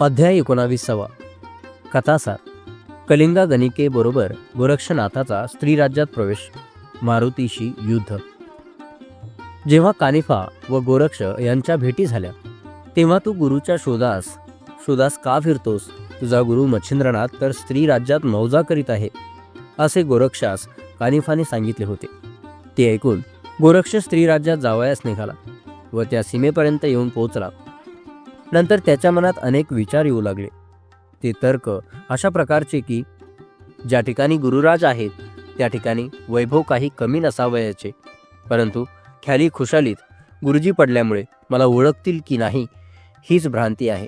अध्याय एकोणावीसावा. कथासार कलिंगा गणिकेबरोबर गोरक्षनाथाचा स्त्रीराज्यात प्रवेश. मारुतीशी युद्ध. जेव्हा कानिफा व गोरक्ष यांच्या भेटी झाल्या तेव्हा तू गुरुच्या शोधास शोधास का फिरतोस? तुझा गुरु मच्छिंद्रनाथ तर स्त्री राज्यात मौजा करीत आहे असे गोरक्षास कानिफाने सांगितले होते. ते ऐकून गोरक्ष स्त्री राज्यात जावयास निघाला व त्या सीमेपर्यंत येऊन पोहोचला. नंतर त्याच्या मनात अनेक विचार येऊ लागले. ते तर्क अशा प्रकारचे की ज्या ठिकाणी गुरुराज आहेत त्या ठिकाणी वैभव काही कमी नसावयाचे. परंतु ख्याली खुशालीत गुरुजी पडल्यामुळे मला ओळखतील की नाही हीच भ्रांती आहे.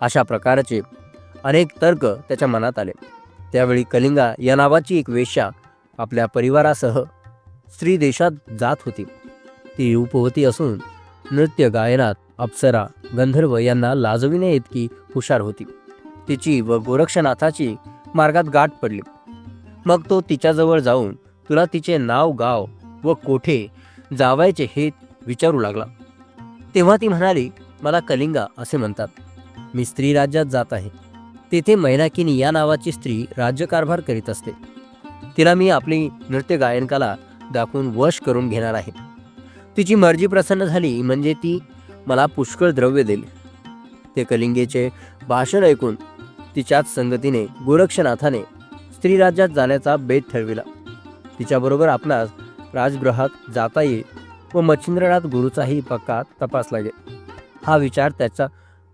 अशा प्रकारचे अनेक तर्क त्याच्या मनात आले. त्यावेळी कलिंगा या नावाची एक वेश्या आपल्या परिवारासह स्त्री देशात जात होती. ती उपवती असून नृत्य गायनात अप्सरा गंधर्व यांना लाजविणे इतकी हुशार होती. तिची व गोरक्षनाथाची मार्गात गाठ पडली. मग तो तिच्याजवळ जाऊन तुला तिचे नाव गाव व कोठे जावायचे हे विचारू लागला. तेव्हा ती म्हणाली मला कलिंगा असे म्हणतात. मी स्त्री राज्यात जात आहे. तेथे मैनाकिनी या नावाची स्त्री राज्यकारभार करीत असते. तिला मी आपली नृत्य गायनकाला दाखवून वश करून घेणार आहे. तिची मर्जी प्रसन्न झाली म्हणजे ती मला पुष्कळ द्रव्य देईल ते कलिंगेचे भाषण ऐकून तिच्याच संगतीने गोरक्षनाथाने स्त्रीराज्यात जाण्याचा बेत ठरविला. तिच्याबरोबर आपणास राजगृहात जाता येईल व मच्छिंद्रनाथ गुरुचाही पक्का तपास लागेल हा विचार त्याचा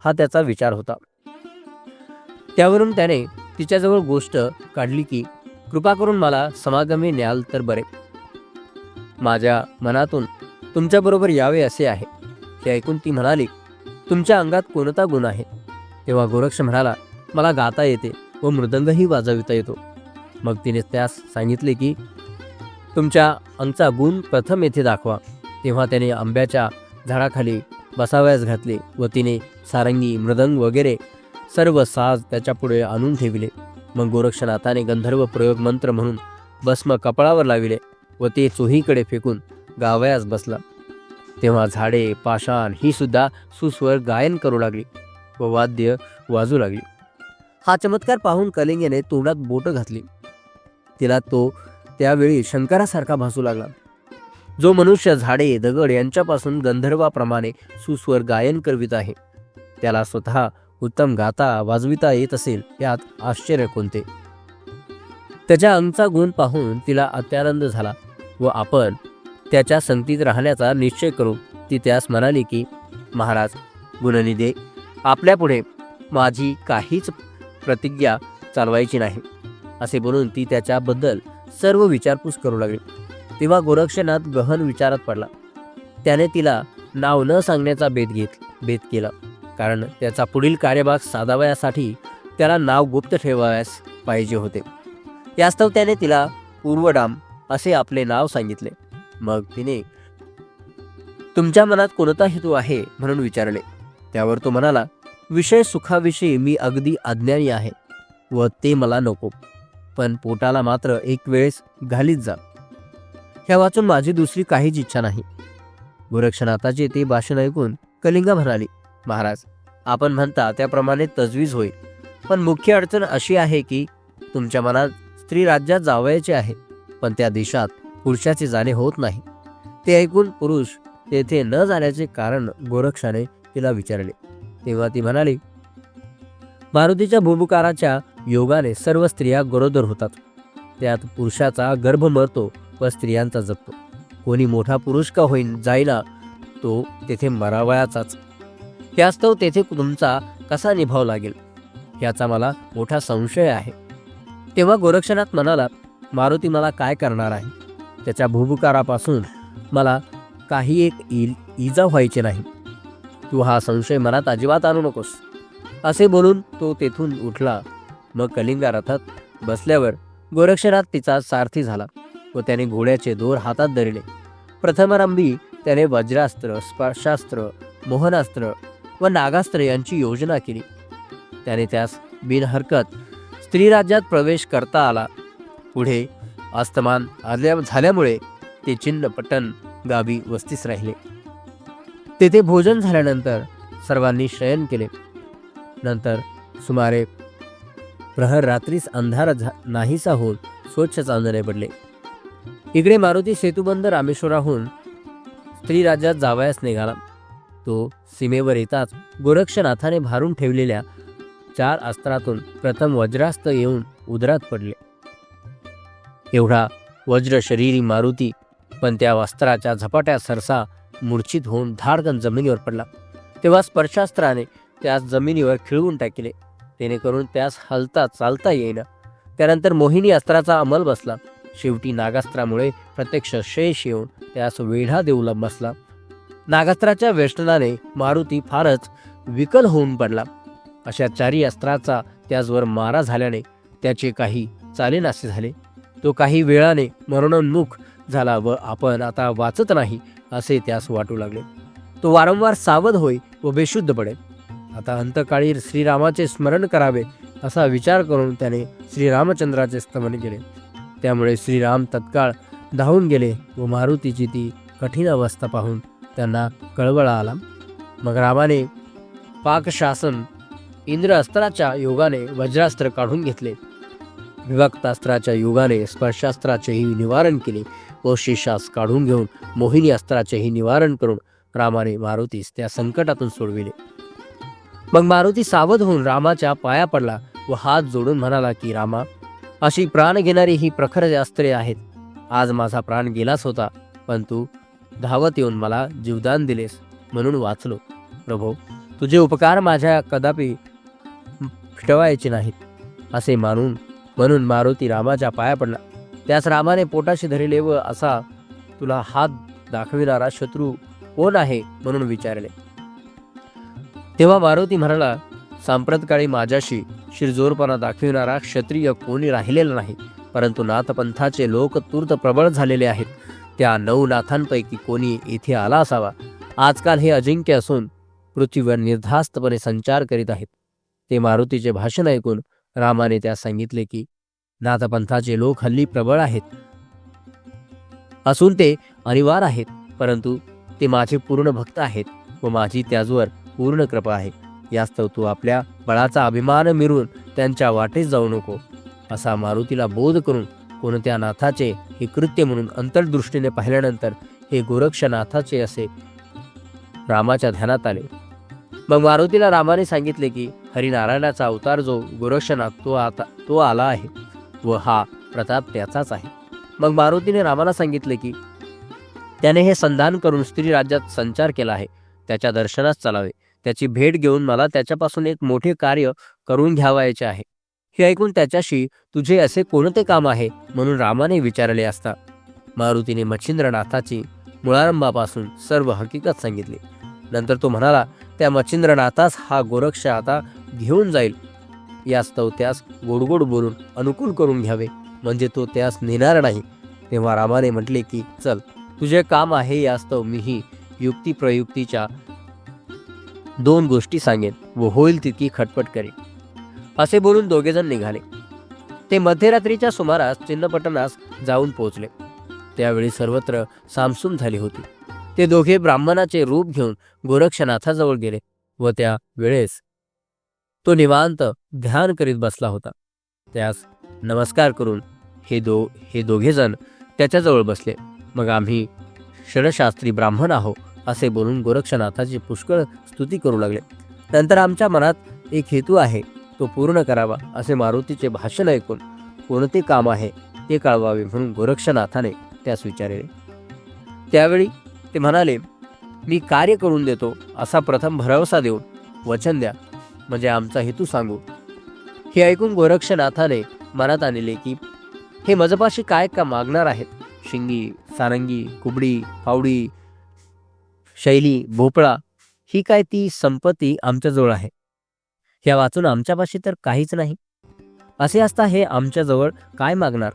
हा त्याचा विचार होता. त्यावरून त्याने तिच्याजवळ गोष्ट काढली की कृपा करून मला समागमी न्याल तर बरे. माझ्या मनातून तुमच्याबरोबर यावे असे आहे. हे ऐकून ती म्हणाली तुमच्या अंगात कोणता गुण आहे? तेव्हा गोरक्ष म्हणाला मला गाता येते व मृदंगही वाजविता येतो. मग तिने त्यास सांगितले की तुमच्या अंगचा गुण प्रथम येथे दाखवा. तेव्हा त्याने आंब्याच्या झाडाखाली बसावयास घातले व तिने सारंगी मृदंग वगैरे सर्व साज त्याच्यापुढे आणून ठेविले. मग गोरक्षनाथाने गंधर्व प्रयोग मंत्र म्हणून भस्म कपाळावर लाविले व ते चोहीकडे फेकून गावयास बसला. तेव्हा झाडे पाषाण ही सुद्धा सुस्वर गायन करू लागली व वाद्य वाजू लागली. हा चमत्कार पाहून कलिंगेने तोंडात बोट घातली. तिला तो त्यावेळी शंकरासारखा भासू लागला. जो मनुष्य झाडे दगड यांच्यापासून गंधर्वाप्रमाणे सुस्वर गायन करवित आहे त्याला स्वतः उत्तम गाता वाजविता येत असेल यात आश्चर्य कोणते? त्याच्या अंगचा गुण पाहून तिला अत्यानंद झाला व आपण त्याच्या संतीत राहण्याचा निश्चय करून ती त्यास म्हणाली की महाराज गुणनिधे आपल्यापुढे माझी काहीच प्रतिज्ञा चालवायची नाही. असे बोलून ती त्याच्याबद्दल सर्व विचारपूस करू लागली. तेव्हा गोरक्षनाथ गहन विचारात पडला. त्याने तिला नाव न सांगण्याचा भेद घेत भेद केला. कारण त्याचा पुढील कार्यभाग साधावयासाठी त्याला नाव गुप्त ठेवावयास पाहिजे होते. यास्तव त्याने तिला पूर्वडाम असे आपले नाव सांगितले. मग तिने तुमच्या मनात कोणता हेतू आहे? म्हणून विचारले. त्यावर तो म्हणाला विषय सुखाविषयी मी अगदी अज्ञानी आहे व ते मला नको पण पोटाला मात्र एक वेळेस घालीत जा. ह्या वाचून माझी दुसरी काहीच इच्छा नाही. गोरक्षनाथाचे ते भाषण ऐकून कलिंगा म्हणाली महाराज आपण म्हणता त्याप्रमाणे तजवीज होईल पण मुख्य अडचण अशी आहे की तुमच्या मनात स्त्री राज्यात जावयाचे आहे पण त्या देशात पुरुषाचे जाणे होत नाही. ते ऐकून पुरुष तेथे न जाण्याचे कारण गोरक्षाने तिला विचारले. तेव्हा ती म्हणाली मारुतीच्या भूमुकाराच्या योगाने सर्व स्त्रिया गरोदर होतात. त्यात पुरुषाचा गर्भ मरतो व स्त्रियांचा जगतो. कोणी मोठा पुरुष का होईन जाईना तो तेथे मरावयाचाच. यास्तव तेथे तुमचा कसा निभाव लागेल? याचा मला मोठा संशय आहे. तेव्हा गोरक्षनाथ म्हणाला मारुती मला काय करणार आहे? त्याच्या भूभुकारापासून मला काही एक इल इजा व्हायचे नाही. तू हा संशय मनात अजिबात आणू नकोस. असे बोलून तो तेथून उठला. मग कलिंगा रथात बसल्यावर गोरक्षनाथ तिचा सारथी झाला व त्याने घोड्याचे दोर हातात धरले. प्रथमारंभी त्याने वज्रास्त्र स्पर्शास्त्र मोहनास्त्र व नागास्त्र यांची योजना केली. त्याने त्यास बिनहरकत स्त्रीराज्यात प्रवेश करता आला. पुढे अस्तमान आल्या झाल्यामुळे ते चिन्नपट्टण गावी वस्तीस राहिले. तेथे भोजन झाल्यानंतर सर्वांनी शयन केले. नंतर सुमारे प्रहर रात्रीस अंधार झा नाहीसा होऊन स्वच्छ चांदणे पडले. इकडे मारुती सेतुबंद रामेश्वराहून स्त्री राज्यात जावयास निघाला. तो सीमेवर येताच गोरक्षनाथाने भारून ठेवलेल्या चार अस्त्रातून प्रथम वज्रास्त येऊन उदरात पडले. एवढा वज्र शरीरी मारुती पण त्या वस्त्राच्या झपाट्या सरसा मूर्छित होऊन धाडकन जमिनीवर पडला. तेव्हा स्पर्शास्त्राने त्यास जमिनीवर खिळवून टाकले. जेणेकरून त्यास हलता चालता येईना. त्यानंतर मोहिनी अस्त्राचा अंमल बसला. शेवटी नागास्त्रामुळे प्रत्यक्ष शेष येऊन त्यास वेढा देऊ बसला. नागास्त्राच्या वेष्टनाने मारुती फारच विकल होऊन पडला. अशा चारी अस्त्राचा त्याचवर मारा झाल्याने त्याचे काही चालेनासे झाले. तो काही वेळाने मरणोन्मुख झाला व आपण आता वाचत नाही असे त्यास वाटू लागले. तो वारंवार सावध होई व बेशुद्ध पडेल आता अंतकाळी श्रीरामाचे स्मरण करावे असा विचार करून त्याने श्रीरामचंद्राचे स्तमन केले. त्यामुळे श्रीराम तत्काळ धावून गेले व मारुतीची ती कठीण अवस्था पाहून त्यांना कळवळा आला. मग रामाने पाकशासन इंद्र अस्त्राच्या योगाने वज्रास्त्र काढून घेतले. विभक्तास्त्राच्या युगाने स्पर्शास्त्राचेही निवारण केले. व शेषास काढून घेऊन मोहिनी अस्त्राचेही निवारण करून रामाने मारुतीस त्या संकटातून सोडविले. मग मारुती सावध होऊन रामाच्या पाया पडला व हात जोडून म्हणाला की रामा अशी प्राण घेणारी ही प्रखर अस्त्रे आहेत. आज माझा प्राण गेलाच होता पण तू धावत येऊन मला जीवदान दिलेस म्हणून वाचलो. प्रभो तुझे उपकार माझ्या कदापि फिटवायचे नाहीत असे मानून म्हणून मारुती रामाच्या पाया पडला. त्यास रामाने पोटाशी धरिले व असा तुला हात दाखविणारा शत्रू कोण आहे म्हणून विचारले. तेव्हा मारुती म्हणाला सांप्रतकाळी माझ्याशी शिरजोरपणा दाखविणारा क्षत्रिय कोणी राहिलेला नाही परंतु नाथपंथाचे लोक तूर्त प्रबळ झालेले आहेत. त्या नऊ नाथांपैकी कोणी येथे आला असावा. आजकाल हे अजिंक्य असून पृथ्वीवर निर्धास्तपणे संचार करीत आहेत. ते मारुतीचे भाषण ऐकून रामाने त्यास सांगितले की नाथपंथाचे लोक हल्ली प्रबळ आहेत. असून ते अनिवार आहेत परंतु ते माझे पूर्ण भक्त आहेत व माझी त्याजवर पूर्ण कृपा आहे. यास्तव तू आपल्या बळाचा अभिमान मिरून त्यांच्या वाटेस जाऊ नको. असा मारुतीला बोध करून कोणत्या नाथाचे हे कृत्य म्हणून अंतर्दृष्टीने पाहिल्यानंतर हे गोरक्षनाथाचे असे रामाच्या ध्यानात आले. मग मारुतीला रामाने सांगितले की हरिनारायणाचा अवतार जो गोरक्षनाथ तो आता तो आला आहे व हा प्रताप त्याचाच आहे. मग मारुतीने रामाला सांगितले की त्याने हे संधान करून स्त्री राज्यात संचार केला आहे त्याच्या दर्शनास चालावे त्याची भेट घेऊन मला त्याच्यापासून एक मोठे कार्य करून घ्यावायचे आहे. हे ऐकून त्याच्याशी तुझे असे कोणते काम आहे? म्हणून रामाने विचारले असता. मारुतीने मच्छिंद्रनाथाची मुळारंभापासून सर्व हकीकत सांगितली. नंतर तो म्हणाला त्या मच्छिंद्रनाथास हा गोरक्ष आता घेऊन जाईल. यास्तव त्यास गोडगोड बोलून अनुकूल करून घ्यावे. म्हणजे तो त्यास नेणार नाही. तेव्हा रामाने म्हटले की चल तुझे काम आहे यास्तव मीही युक्तिप्रयुक्तीच्या दोन गोष्टी सांगेन व होईल तितकी खटपट करेन. असे बोलून दोघेजण निघाले. ते मध्यरात्रीच्या सुमारास चिन्नपटनास जाऊन पोहोचले. त्यावेळी सर्वत्र सामसूम झाली होती. ते दोघे ब्राह्मणाचे रूप घेऊन गोरक्षनाथाजवळ गेले व त्या वेळेस तो निवांत ध्यान करीत बसला होता. त्यास नमस्कार करून हे दो हे दोघेजण त्याच्याजवळ बसले. मग आम्ही षडशास्त्री ब्राह्मण आहो असे बोलून गोरक्षनाथाची पुष्कळ स्तुती करू लागले. नंतर आमच्या मनात एक हेतू आहे तो पूर्ण करावा असे मारुतीचे भाषण ऐकून कोणते काम आहे ते कळवावे म्हणून गोरक्षनाथाने त्यास विचारले. त्यावेळी ते म्हणाले मी कार्य करून देतो असा प्रथम भरवसा देऊन वचन द्या म्हणजे आमचा हेतू सांगू. हे ऐकून गोरक्षनाथाने मनात आणले की हे मजपाशी काय का मागणार आहेत? शिंगी सारंगी कुबडी फावडी शैली भोपळा ही काय ती संपत्ती आमच्याजवळ आहे? ह्या वाचून आमच्यापाशी तर काहीच नाही. असे असता हे आमच्याजवळ काय मागणार?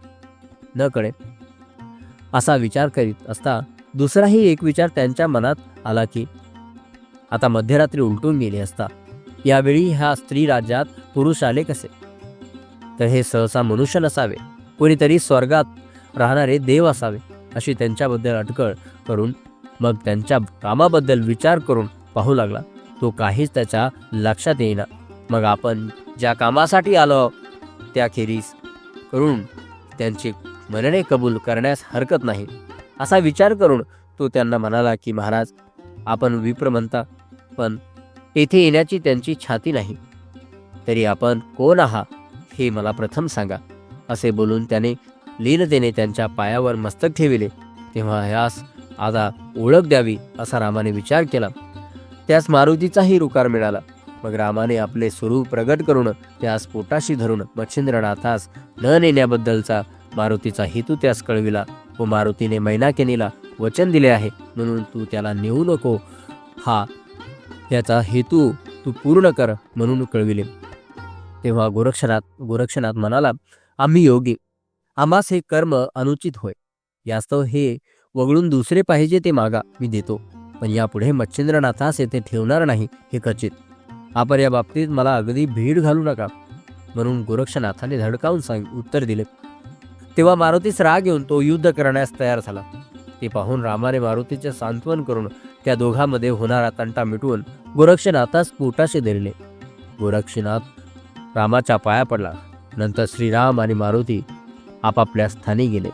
न कळे असा विचार करीत असता दुसराही एक विचार त्यांच्या मनात आला की आता मध्यरात्री उलटून गेली असता यावेळी ह्या स्त्री राज्यात पुरुष आले कसे? तर हे सहसा मनुष्य नसावे कोणीतरी स्वर्गात राहणारे देव असावे अशी त्यांच्याबद्दल अटकळ करून मग त्यांच्या कामाबद्दल विचार करून पाहू लागला तो काहीच त्याच्या लक्षात येईना. मग आपण ज्या कामासाठी आलो त्याखेरीज करून त्यांची मनने कबूल करण्यास हरकत नाही. असा विचार करून तो त्यांना म्हणाला की महाराज आपण विप्र म्हणता पण येथे येण्याची त्यांची छाती नाही. तरी आपण कोण आहात हे मला प्रथम सांगा. असे बोलून त्याने लीनतेने त्यांच्या पायावर मस्तक ठेविले. तेव्हा ह्यास आता ओळख द्यावी असा रामाने विचार केला. त्यास मारुतीचाही रुकार मिळाला. मग रामाने आपले स्वरूप प्रगट करून त्यास पोटाशी धरून मच्छिंद्रनाथास न नेण्याबद्दलचा मारुतीचा हेतू त्यास कळविला. व मारुतीने मैनाकेनीला वचन दिले आहे. म्हणून तू त्याला नेऊ नको. हा याचा हेतू तू पूर्ण कर म्हणून कळविले. तेव्हा गोरक्षनाथ गोरक्षनाथ म्हणाला आम्ही योगी. आम्हास हे कर्म अनुचित होय. यास्तव हे वगळून दुसरे पाहिजे ते मागा मी देतो. पण यापुढे मच्छिंद्रनाथास येथे ठेवणार नाही हे खचित आपण या बाबतीत मला अगदी भीड घालू नका. म्हणून गोरक्षनाथाने धडकावून सांग उत्तर दिले. तेव्हा मारुतीस राग येऊन तो युद्ध करण्यास तयार झाला. ते पाहून रामाने मारुतीचे सांत्वन करून त्या दोघांमध्ये होणारा तंटा मिटवून गोरक्षनाथास पोटाशी धरले गोरक्षनाथ रामाच्या पाया पडला. नंतर श्रीराम आणि मारुती आपापल्या स्थानी गेले.